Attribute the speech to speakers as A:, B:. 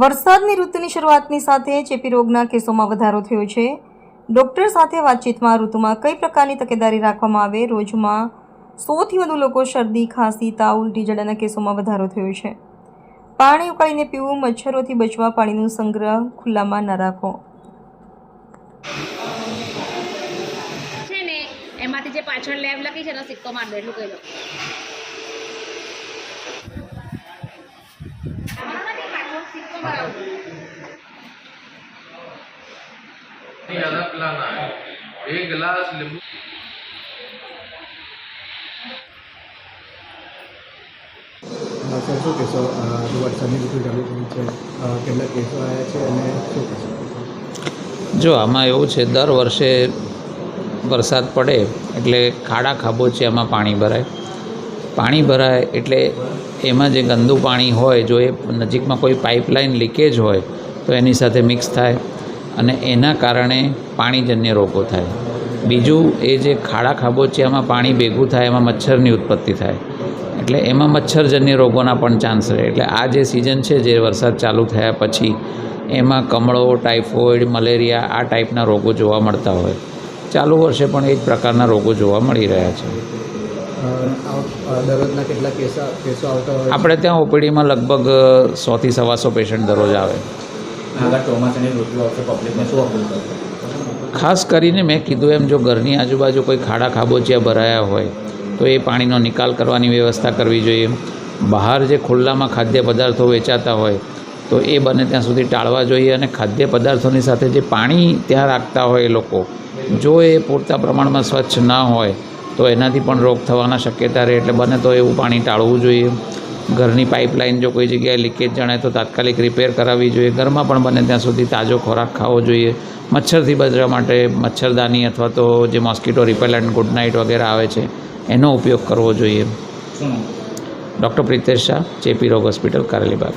A: વરસાદની ઋતુની શરૂઆતની સાથે ચેપી રોગના કેસોમાં વધારો થયો છે. ડૉક્ટર સાથે વાતચીતમાં ઋતુમાં કઈ પ્રકારની તકેદારી રાખવામાં આવે? રોજમાં સોથી વધુ લોકો શરદી, ખાંસી, તાવ, ઉલટી જડાના કેસોમાં વધારો થયો છે. પાણી ઉકાળીને પીવું, મચ્છરોથી બચવા પાણીનો સંગ્રહ ખુલ્લામાં ન રાખો.
B: છે ને, એમાંથી જે પાછળ લેબ લખી છે ને, સિક્કો માર એટલું કહી દો સિક્કો મરાવો
C: नहीं अलग लाना है एक गिलास नींबू
D: અ, સર શું કહેશો અ, જો વરસાદની ઋતુ ચાલુ થઈ છે અ, કેટલા કેસો આવ્યા છે અને શું કહેશો
E: જો આમાં એવું છે દર વર્ષે વરસાદ પડે એટલે ખાડા ખાબોચિયામાં પાણી ભરાય પાણી ભરાય એટલે એમાં જે ગંદુ પાણી હોય, જો એ નજીકમાં કોઈ પાઇપલાઇન લીકેજ હોય, તો એની સાથે મિક્સ થાય અને એના કારણે પાણીજન્ય રોગો થાય. બીજું, એ જે ખાડા ખાબોચિયામાં પાણી ભેગું થાય, એમાં મચ્છરની ઉત્પત્તિ થાય. એટલે એમાં મચ્છરજન્ય રોગોના પણ ચાન્સ રહે. એટલે આ જે સિઝન છે, જે વરસાદ ચાલુ થયા પછી, એમાં કમળો ટાઇફોઇડ મલેરિયા આ ટાઈપના રોગો જોવા મળતા હોય. ચાલુ વર્ષે પણ એ જ પ્રકારના રોગો જોવા મળી રહ્યા છે.
D: દરરોજના કેટલા કેસો કેસો આવતા હોય
E: આપણે ત્યાં ઓપીડીમાં લગભગ સોથી સવાસો પેશન્ટ દરરોજ આવે. ખાસ કરીને મેં કીધું એમ જો ઘરની આજુબાજુ કોઈ ખાડા ખાબોચિયા ભરાયા હોય તો એ પાણીનો નિકાલ કરવાની વ્યવસ્થા કરવી જોઈએ. બહાર જે ખુલ્લામાં ખાદ્ય પદાર્થો વેચાતા હોય તો એ બને ત્યાં સુધી ટાળવા જોઈએ અને ખાદ્ય પદાર્થોની સાથે જે પાણી ત્યાં રાખતા હોય એ લોકો જો એ પૂરતા પ્રમાણમાં સ્વચ્છ ના હોય તો એનાથી પણ રોગ થવાના શક્યતા રહે એટલે બને તો એવું પાણી ટાળવું જોઈએ. ઘરની પાઇપલાઇન જો કોઈ જગ્યાએ લીકેજ જણાય તો તાત્કાલિક રિપેર કરાવવી જોઈએ. ઘરમાં પણ બને ત્યાં સુધી તાજો ખોરાક ખાવો જોઈએ. મચ્છરથી બચવા માટે મચ્છરદાની અથવા તો જે મોસ્કીટો રિપેલન્ટ ગુડ નાઇટ વગેરે આવે છે એનો ઉપયોગ કરવો જોઈએ. ડૉક્ટર પ્રિતેશ શાહ ચેપી રોગ હોસ્પિટલ કારેલીબાગ.